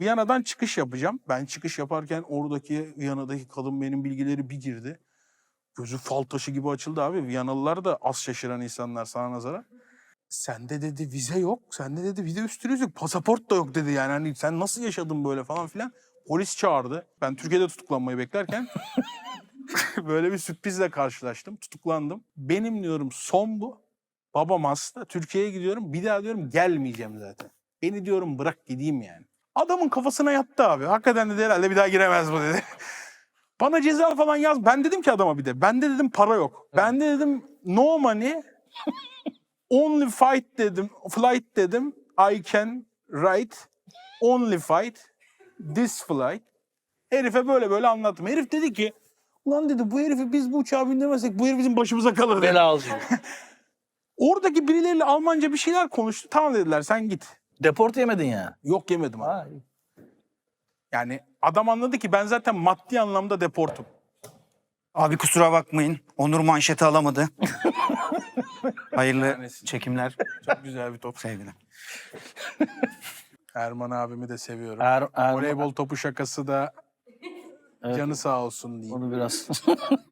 Viyana'dan çıkış yapacağım. Ben çıkış yaparken oradaki Viyana'daki kadın benim bilgileri bir girdi. Gözü fal taşı gibi açıldı abi. Viyanalılar da az şaşıran insanlar sana nazaran. Sende dedi vize yok. Sende dedi vize üstünüz yok. Pasaport da yok dedi yani. Hani sen nasıl yaşadın böyle falan filan. Polis çağırdı. Ben Türkiye'de tutuklanmayı beklerken böyle bir sürprizle karşılaştım. Tutuklandım. Benim diyorum son bu. Babam hasta. Türkiye'ye gidiyorum. Bir daha diyorum gelmeyeceğim zaten. Beni diyorum bırak gideyim yani. Adamın kafasına yattı abi. Hakikaten dedi herhalde bir daha giremez bu dedi. Bana ceza falan yaz. Ben dedim ki adama bir de. Bende dedim para yok. Ben de dedim no money. Only fight dedim. Flight dedim. I can write. Only fight. This flight. Herife böyle böyle anlattım. Herif dedi ki Ulan dedi bu herifi biz bu uçağa bindirmezsek bu herif bizim başımıza kalır dedi. Bela alacağım. Oradaki birileriyle Almanca bir şeyler konuştu. Tamam dediler sen git. Deport yemedin ya. Yok yemedim abi. Ha. Yani adam anladı ki ben zaten maddi anlamda deportum. Abi kusura bakmayın. Onur manşeti alamadı. Hayırlı Tanesi. çekimler. Çok güzel bir top. Sevgiler. Erman abimi de seviyorum. Er, er, Voleybol topu şakası da Evet. canı sağ olsun diyeyim. Onu biraz